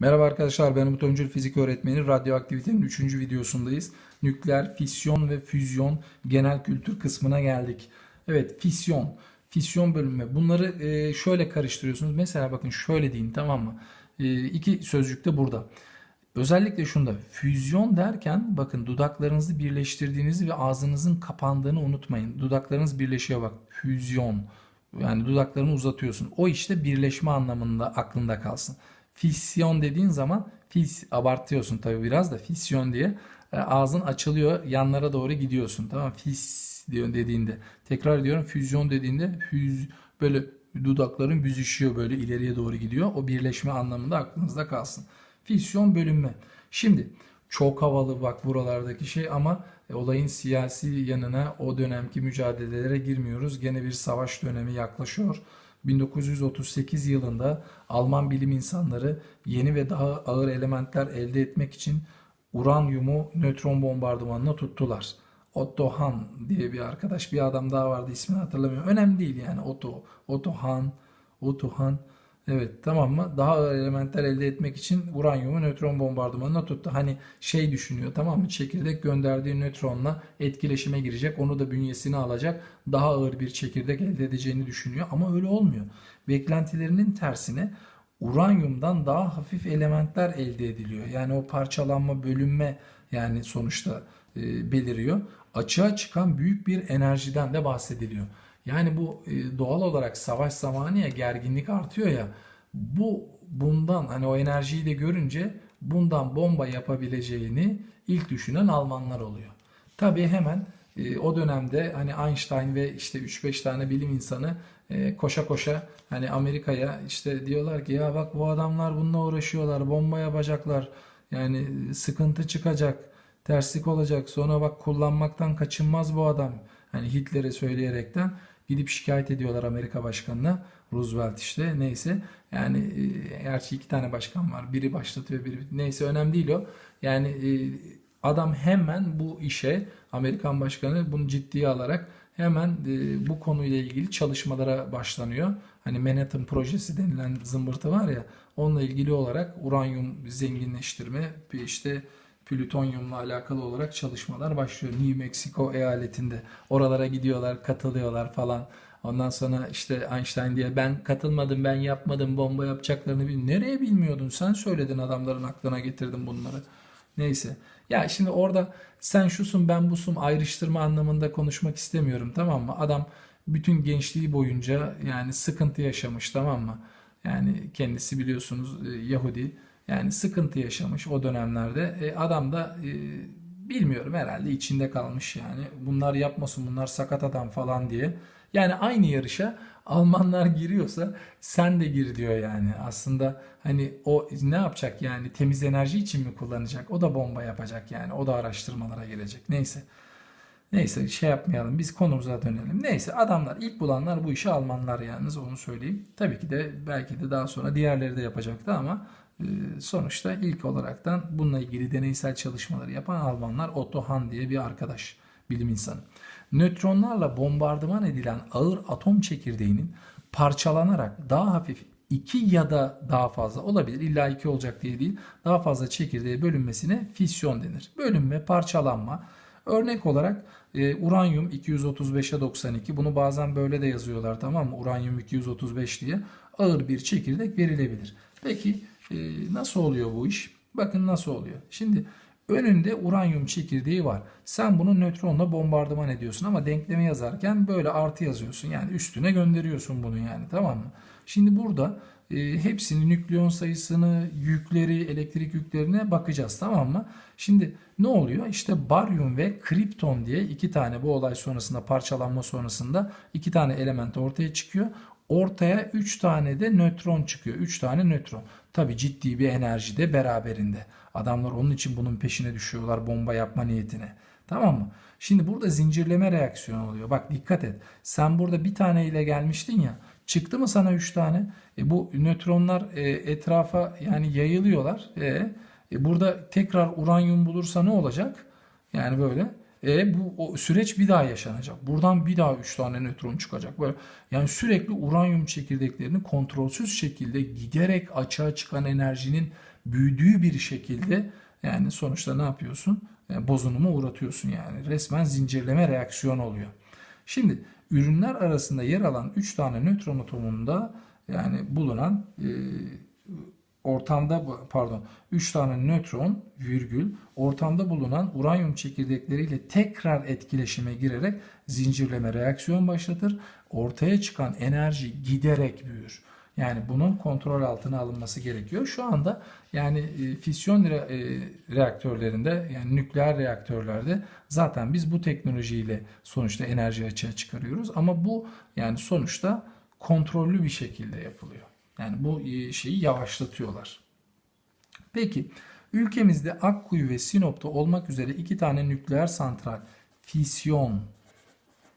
Merhaba arkadaşlar ben Umut Öncül fizik öğretmeni. Radyoaktivitenin 3. videosundayız. Nükleer fisyon ve füzyon genel kültür kısmına geldik. Evet fisyon, fisyon bölümü bunları e, şöyle karıştırıyorsunuz. Mesela bakın şöyle diyeyim tamam mı? E, iki sözcük de burada. Özellikle şunda füzyon derken bakın dudaklarınızı birleştirdiğinizi ve ağzınızın kapandığını unutmayın. Dudaklarınız birleşiyor bak füzyon. Yani dudaklarını uzatıyorsun. O işte birleşme anlamında aklında kalsın. Fisyon dediğin zaman fis abartıyorsun tabii biraz da fisyon diye. E, ağzın açılıyor yanlara doğru gidiyorsun tamam fis diyor dediğinde. Tekrar diyorum füzyon dediğinde füz böyle dudakların büzüşüyor böyle ileriye doğru gidiyor. O birleşme anlamında aklınızda kalsın. Fisyon bölünme. Şimdi çok havalı bak buralardaki şey ama e, olayın siyasi yanına o dönemki mücadelelere girmiyoruz. Gene bir savaş dönemi yaklaşıyor 1938 yılında Alman bilim insanları yeni ve daha ağır elementler elde etmek için uranyumu nötron bombardımanına tuttular. Otto Hahn diye bir arkadaş, bir adam daha vardı ismini hatırlamıyorum. Önemli değil yani Otto, Otto Hahn, Otto Hahn. Evet tamam mı? Daha ağır elementler elde etmek için uranyumu nötron bombardımanına tuttu. Hani şey düşünüyor tamam mı? Çekirdek gönderdiği nötronla etkileşime girecek. Onu da bünyesine alacak. Daha ağır bir çekirdek elde edeceğini düşünüyor. Ama öyle olmuyor. Beklentilerinin tersine uranyumdan daha hafif elementler elde ediliyor. Yani o parçalanma, bölünme yani sonuçta e, beliriyor. Açığa çıkan büyük bir enerjiden de bahsediliyor. Yani bu e, doğal olarak savaş zamanı ya gerginlik artıyor ya. Bu bundan hani o enerjiyi de görünce bundan bomba yapabileceğini ilk düşünen Almanlar oluyor. Tabii hemen e, o dönemde hani Einstein ve işte 3-5 tane bilim insanı e, koşa koşa hani Amerika'ya işte diyorlar ki ya bak bu adamlar bununla uğraşıyorlar, bomba yapacaklar. Yani sıkıntı çıkacak, terslik olacak. Sonra bak kullanmaktan kaçınmaz bu adam. Hani Hitler'e söyleyerekten gidip şikayet ediyorlar Amerika Başkanı'na. Roosevelt işte neyse. Yani e, gerçi iki tane başkan var. Biri başlatıyor biri neyse önemli değil o. Yani e, adam hemen bu işe Amerikan Başkanı bunu ciddiye alarak hemen e, bu konuyla ilgili çalışmalara başlanıyor. Hani Manhattan projesi denilen zımbırtı var ya onunla ilgili olarak uranyum zenginleştirme işte plütonyumla alakalı olarak çalışmalar başlıyor. New Mexico eyaletinde. Oralara gidiyorlar, katılıyorlar falan. Ondan sonra işte Einstein diye ben katılmadım, ben yapmadım, bomba yapacaklarını bil. Nereye bilmiyordun? Sen söyledin adamların aklına getirdin bunları. Neyse. Ya şimdi orada sen şusun ben busum ayrıştırma anlamında konuşmak istemiyorum tamam mı? Adam bütün gençliği boyunca yani sıkıntı yaşamış tamam mı? Yani kendisi biliyorsunuz e, Yahudi. Yani sıkıntı yaşamış o dönemlerde. E, adam da e, bilmiyorum herhalde içinde kalmış yani. Bunlar yapmasın bunlar sakat adam falan diye. Yani aynı yarışa Almanlar giriyorsa sen de gir diyor yani. Aslında hani o ne yapacak yani temiz enerji için mi kullanacak? O da bomba yapacak yani. O da araştırmalara girecek. Neyse. Neyse şey yapmayalım. Biz konumuza dönelim. Neyse adamlar ilk bulanlar bu işi Almanlar yalnız onu söyleyeyim. Tabii ki de belki de daha sonra diğerleri de yapacaktı ama sonuçta ilk olaraktan bununla ilgili deneysel çalışmaları yapan Almanlar Otto Hahn diye bir arkadaş, bilim insanı. Nötronlarla bombardıman edilen ağır atom çekirdeğinin parçalanarak daha hafif iki ya da daha fazla olabilir. İlla iki olacak diye değil. Daha fazla çekirdeğe bölünmesine fisyon denir. Bölünme, parçalanma. Örnek olarak e, uranyum 235'e 92. Bunu bazen böyle de yazıyorlar tamam mı? Uranyum 235 diye ağır bir çekirdek verilebilir. Peki e, nasıl oluyor bu iş? Bakın nasıl oluyor. Şimdi önünde uranyum çekirdeği var. Sen bunu nötronla bombardıman ediyorsun ama denklemi yazarken böyle artı yazıyorsun. Yani üstüne gönderiyorsun bunu yani tamam mı? Şimdi burada e, hepsini nükleon sayısını, yükleri, elektrik yüklerine bakacağız tamam mı? Şimdi ne oluyor? İşte baryum ve kripton diye iki tane bu olay sonrasında parçalanma sonrasında iki tane element ortaya çıkıyor. Ortaya 3 tane de nötron çıkıyor. 3 tane nötron. Tabi ciddi bir enerji de beraberinde. Adamlar onun için bunun peşine düşüyorlar bomba yapma niyetine. Tamam mı? Şimdi burada zincirleme reaksiyonu oluyor. Bak dikkat et. Sen burada bir tane ile gelmiştin ya. Çıktı mı sana 3 tane? E, bu nötronlar e, etrafa yani yayılıyorlar. E, e, burada tekrar uranyum bulursa ne olacak? Yani böyle. E bu o süreç bir daha yaşanacak. Buradan bir daha 3 tane nötron çıkacak. Böyle yani sürekli uranyum çekirdeklerini kontrolsüz şekilde giderek açığa çıkan enerjinin büyüdüğü bir şekilde yani sonuçta ne yapıyorsun? Yani bozunuma uğratıyorsun yani. Resmen zincirleme reaksiyon oluyor. Şimdi ürünler arasında yer alan 3 tane nötron atomunda yani bulunan e, ortamda pardon 3 tane nötron virgül ortamda bulunan uranyum çekirdekleriyle tekrar etkileşime girerek zincirleme reaksiyon başlatır. Ortaya çıkan enerji giderek büyür. Yani bunun kontrol altına alınması gerekiyor. Şu anda yani e, fisyon e, reaktörlerinde yani nükleer reaktörlerde zaten biz bu teknolojiyle sonuçta enerji açığa çıkarıyoruz. Ama bu yani sonuçta kontrollü bir şekilde yapılıyor. Yani bu e, şeyi yavaşlatıyorlar. Peki ülkemizde Akkuyu ve Sinop'ta olmak üzere iki tane nükleer santral fisyon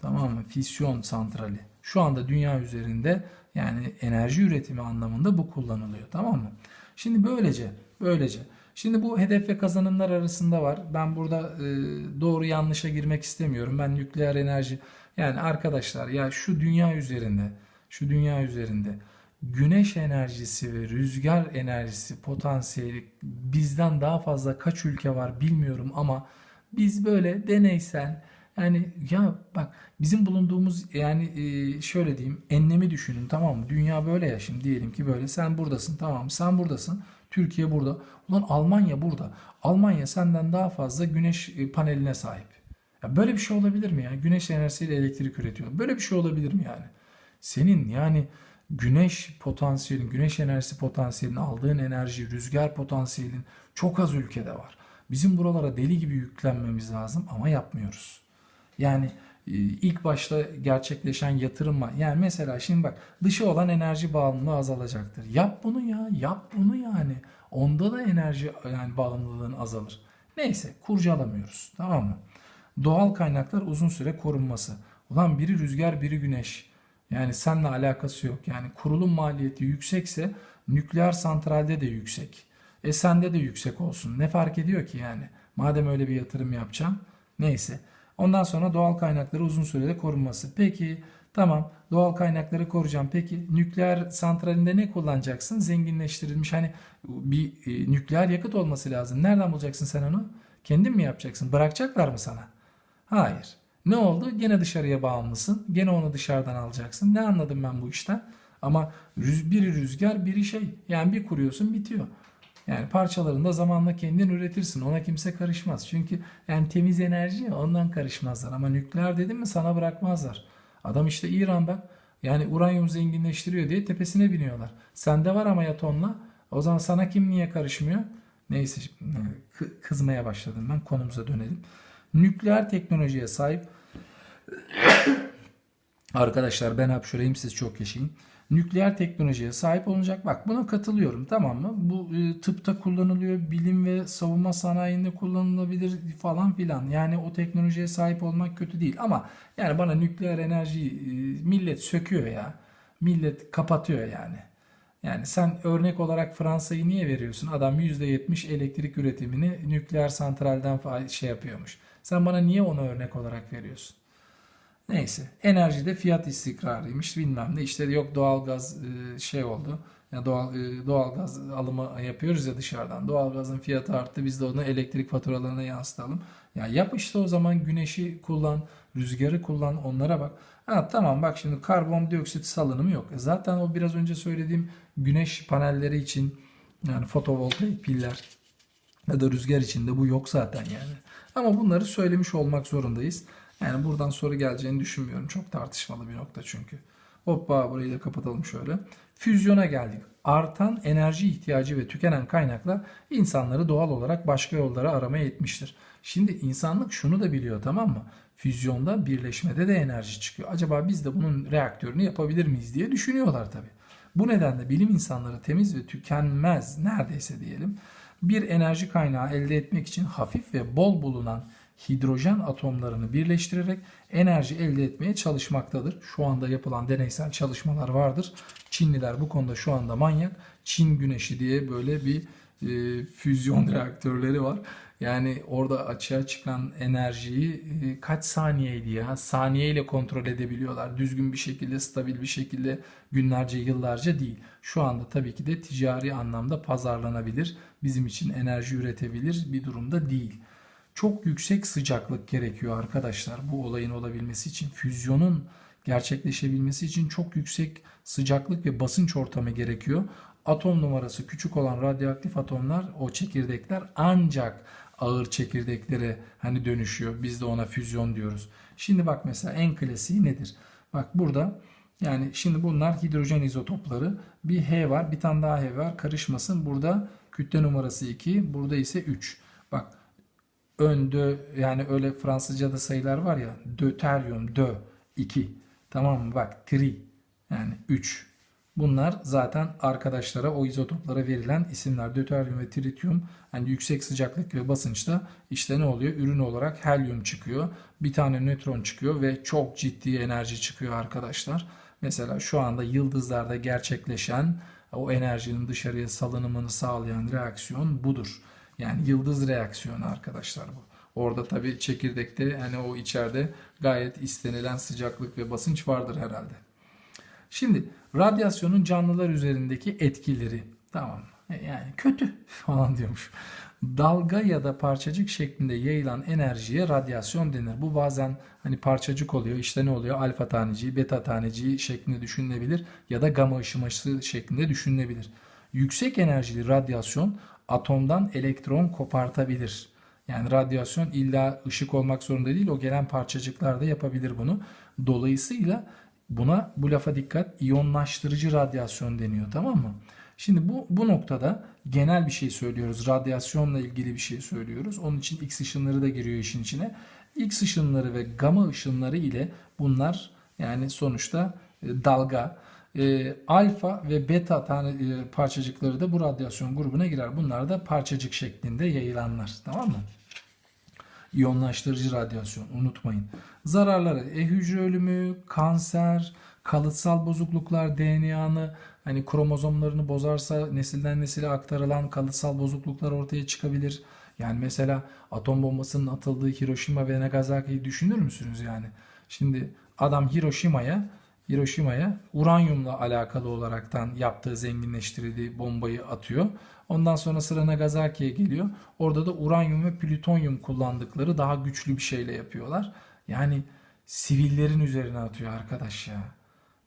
tamam mı? Fisyon santrali. Şu anda dünya üzerinde yani enerji üretimi anlamında bu kullanılıyor tamam mı? Şimdi böylece böylece Şimdi bu hedef ve kazanımlar arasında var. Ben burada e, doğru yanlışa girmek istemiyorum. Ben nükleer enerji yani arkadaşlar ya şu dünya üzerinde şu dünya üzerinde güneş enerjisi ve rüzgar enerjisi potansiyeli bizden daha fazla kaç ülke var bilmiyorum ama biz böyle deneysel yani ya bak bizim bulunduğumuz yani e, şöyle diyeyim enlemi düşünün tamam mı? Dünya böyle ya şimdi diyelim ki böyle sen buradasın tamam? Sen buradasın. Türkiye burada. Ulan Almanya burada. Almanya senden daha fazla güneş e, paneline sahip. Ya böyle bir şey olabilir mi ya? Güneş enerjisiyle elektrik üretiyor. Böyle bir şey olabilir mi yani? Senin yani güneş potansiyelin, güneş enerjisi potansiyelin, aldığın enerji, rüzgar potansiyelin çok az ülkede var. Bizim buralara deli gibi yüklenmemiz lazım ama yapmıyoruz. Yani e, ilk başta gerçekleşen yatırım var. Yani mesela şimdi bak dışı olan enerji bağımlılığı azalacaktır. Yap bunu ya, yap bunu yani. Onda da enerji yani bağımlılığın azalır. Neyse kurcalamıyoruz tamam mı? Doğal kaynaklar uzun süre korunması. Ulan biri rüzgar biri güneş. Yani seninle alakası yok. Yani kurulum maliyeti yüksekse nükleer santralde de yüksek. E sende de yüksek olsun. Ne fark ediyor ki yani? Madem öyle bir yatırım yapacağım. Neyse. Ondan sonra doğal kaynakları uzun sürede korunması. Peki tamam doğal kaynakları koruyacağım. Peki nükleer santralinde ne kullanacaksın? Zenginleştirilmiş hani bir e, nükleer yakıt olması lazım. Nereden bulacaksın sen onu? Kendin mi yapacaksın? Bırakacaklar mı sana? Hayır. Ne oldu? Gene dışarıya bağımlısın. Gene onu dışarıdan alacaksın. Ne anladım ben bu işten? Ama rüz, biri rüzgar biri şey. Yani bir kuruyorsun bitiyor. Yani parçalarını da zamanla kendin üretirsin. Ona kimse karışmaz. Çünkü yani temiz enerji ya ondan karışmazlar. Ama nükleer dedim mi sana bırakmazlar. Adam işte İran bak. Yani uranyum zenginleştiriyor diye tepesine biniyorlar. Sende var ama ya tonla. O zaman sana kim niye karışmıyor? Neyse kızmaya başladım ben. Konumuza dönelim. Nükleer teknolojiye sahip Arkadaşlar ben hapşureyim siz çok yaşayın. Nükleer teknolojiye sahip olacak. Bak buna katılıyorum tamam mı? Bu e, tıpta kullanılıyor, bilim ve savunma sanayinde kullanılabilir falan filan. Yani o teknolojiye sahip olmak kötü değil. Ama yani bana nükleer enerjiyi e, millet söküyor ya. Millet kapatıyor yani. Yani sen örnek olarak Fransa'yı niye veriyorsun? Adam %70 elektrik üretimini nükleer santralden şey yapıyormuş. Sen bana niye onu örnek olarak veriyorsun? Neyse. Enerjide fiyat istikrarıymış bilmem ne. İşte yok doğalgaz e, şey oldu. Ya doğal e, doğalgaz alımı yapıyoruz ya dışarıdan. Doğalgazın fiyatı arttı. Biz de onu elektrik faturalarına yansıtalım. Ya yap işte o zaman güneşi kullan, rüzgarı kullan, onlara bak. Ha tamam bak şimdi karbondioksit salınımı yok. E zaten o biraz önce söylediğim güneş panelleri için yani fotovoltaik piller ya da rüzgar için de bu yok zaten yani. Ama bunları söylemiş olmak zorundayız. Yani buradan soru geleceğini düşünmüyorum. Çok tartışmalı bir nokta çünkü. Hoppa burayı da kapatalım şöyle. Füzyona geldik. Artan enerji ihtiyacı ve tükenen kaynaklar insanları doğal olarak başka yollara aramaya etmiştir. Şimdi insanlık şunu da biliyor tamam mı? Füzyonda birleşmede de enerji çıkıyor. Acaba biz de bunun reaktörünü yapabilir miyiz diye düşünüyorlar tabii. Bu nedenle bilim insanları temiz ve tükenmez neredeyse diyelim bir enerji kaynağı elde etmek için hafif ve bol bulunan hidrojen atomlarını birleştirerek enerji elde etmeye çalışmaktadır. Şu anda yapılan deneysel çalışmalar vardır. Çinliler bu konuda şu anda manyak. Çin güneşi diye böyle bir e, füzyon reaktörleri var. Yani orada açığa çıkan enerjiyi e, kaç saniyeydi ya? Saniyeyle kontrol edebiliyorlar. Düzgün bir şekilde, stabil bir şekilde günlerce, yıllarca değil. Şu anda tabii ki de ticari anlamda pazarlanabilir, bizim için enerji üretebilir bir durumda değil. Çok yüksek sıcaklık gerekiyor arkadaşlar bu olayın olabilmesi için. Füzyonun gerçekleşebilmesi için çok yüksek sıcaklık ve basınç ortamı gerekiyor. Atom numarası küçük olan radyoaktif atomlar, o çekirdekler ancak ağır çekirdeklere hani dönüşüyor. Biz de ona füzyon diyoruz. Şimdi bak mesela en klasiği nedir? Bak burada yani şimdi bunlar hidrojen izotopları. Bir H var, bir tane daha H var. Karışmasın. Burada kütle numarası 2, burada ise 3. Bak ön dö yani öyle Fransızca'da sayılar var ya döteryum dö 2 tamam mı bak tri yani 3 bunlar zaten arkadaşlara o izotoplara verilen isimler döteryum ve tritium yani yüksek sıcaklık ve basınçta işte ne oluyor ürün olarak helyum çıkıyor bir tane nötron çıkıyor ve çok ciddi enerji çıkıyor arkadaşlar mesela şu anda yıldızlarda gerçekleşen o enerjinin dışarıya salınımını sağlayan reaksiyon budur. Yani yıldız reaksiyonu arkadaşlar bu. Orada tabii çekirdekte hani o içeride gayet istenilen sıcaklık ve basınç vardır herhalde. Şimdi radyasyonun canlılar üzerindeki etkileri tamam? E, Yani kötü falan diyormuş. Dalga ya da parçacık şeklinde yayılan enerjiye radyasyon denir. Bu bazen hani parçacık oluyor. İşte ne oluyor? Alfa taneciği, beta taneciği şeklinde düşünülebilir ya da gama ışıması şeklinde düşünülebilir. Yüksek enerjili radyasyon atomdan elektron kopartabilir. Yani radyasyon illa ışık olmak zorunda değil. O gelen parçacıklar da yapabilir bunu. Dolayısıyla buna bu lafa dikkat iyonlaştırıcı radyasyon deniyor tamam mı? Şimdi bu, bu noktada genel bir şey söylüyoruz. Radyasyonla ilgili bir şey söylüyoruz. Onun için X ışınları da giriyor işin içine. X ışınları ve gamma ışınları ile bunlar yani sonuçta e, dalga e, alfa ve beta tane e, parçacıkları da bu radyasyon grubuna girer. Bunlar da parçacık şeklinde yayılanlar. Tamam mı? İyonlaştırıcı radyasyon unutmayın. Zararları e hücre ölümü, kanser, kalıtsal bozukluklar, DNA'nı hani kromozomlarını bozarsa nesilden nesile aktarılan kalıtsal bozukluklar ortaya çıkabilir. Yani mesela atom bombasının atıldığı Hiroşima ve Nagasaki'yi düşünür müsünüz yani? Şimdi adam Hiroşima'ya Hiroşima'ya uranyumla alakalı olaraktan yaptığı zenginleştirdiği bombayı atıyor. Ondan sonra sıra Nagasaki'ye geliyor. Orada da uranyum ve plütonyum kullandıkları daha güçlü bir şeyle yapıyorlar. Yani sivillerin üzerine atıyor arkadaş ya.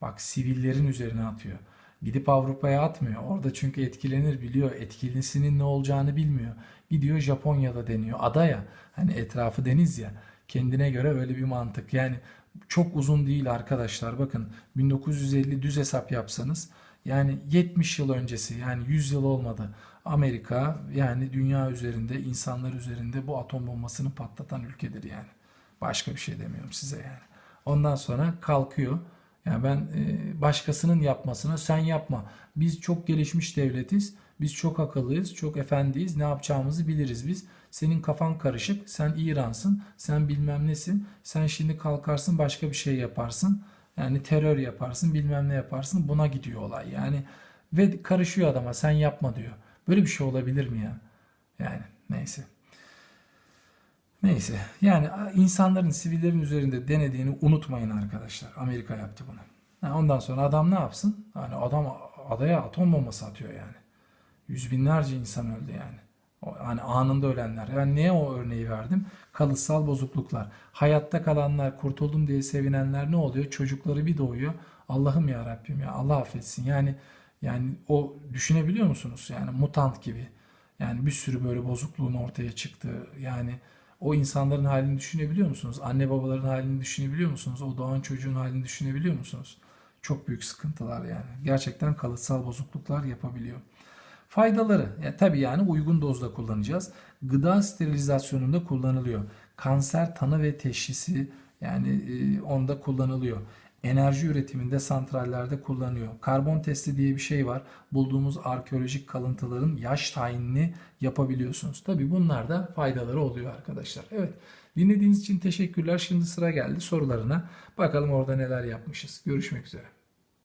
Bak sivillerin üzerine atıyor. Gidip Avrupa'ya atmıyor. Orada çünkü etkilenir biliyor. Etkilisinin ne olacağını bilmiyor. Gidiyor Japonya'da deniyor. Ada ya. Hani etrafı deniz ya. Kendine göre öyle bir mantık. Yani çok uzun değil arkadaşlar. Bakın 1950 düz hesap yapsanız yani 70 yıl öncesi yani 100 yıl olmadı. Amerika yani dünya üzerinde insanlar üzerinde bu atom bombasını patlatan ülkedir yani. Başka bir şey demiyorum size yani. Ondan sonra kalkıyor. Yani ben e, başkasının yapmasına sen yapma. Biz çok gelişmiş devletiz. Biz çok akıllıyız, çok efendiyiz. Ne yapacağımızı biliriz biz. Senin kafan karışık. Sen İran'sın. Sen bilmem nesin. Sen şimdi kalkarsın başka bir şey yaparsın. Yani terör yaparsın, bilmem ne yaparsın. Buna gidiyor olay. Yani ve karışıyor adama. Sen yapma diyor. Böyle bir şey olabilir mi ya? Yani neyse. Neyse. Yani insanların, sivillerin üzerinde denediğini unutmayın arkadaşlar. Amerika yaptı bunu. Ha, ondan sonra adam ne yapsın? Yani adam adaya atom bombası atıyor yani. Yüz binlerce insan öldü yani. Hani anında ölenler. Yani niye o örneği verdim? Kalıtsal bozukluklar. Hayatta kalanlar, kurtuldum diye sevinenler ne oluyor? Çocukları bir doğuyor. Allah'ım ya Rabbim ya Allah affetsin. Yani yani o düşünebiliyor musunuz? Yani mutant gibi. Yani bir sürü böyle bozukluğun ortaya çıktığı. Yani o insanların halini düşünebiliyor musunuz? Anne babaların halini düşünebiliyor musunuz? O doğan çocuğun halini düşünebiliyor musunuz? Çok büyük sıkıntılar yani. Gerçekten kalıtsal bozukluklar yapabiliyor. Faydaları, ya tabii yani uygun dozda kullanacağız. Gıda sterilizasyonunda kullanılıyor. Kanser tanı ve teşhisi yani e, onda kullanılıyor. Enerji üretiminde santrallerde kullanılıyor. Karbon testi diye bir şey var. Bulduğumuz arkeolojik kalıntıların yaş tayinini yapabiliyorsunuz. Tabii bunlar da faydaları oluyor arkadaşlar. Evet. Dinlediğiniz için teşekkürler. Şimdi sıra geldi sorularına. Bakalım orada neler yapmışız. Görüşmek üzere.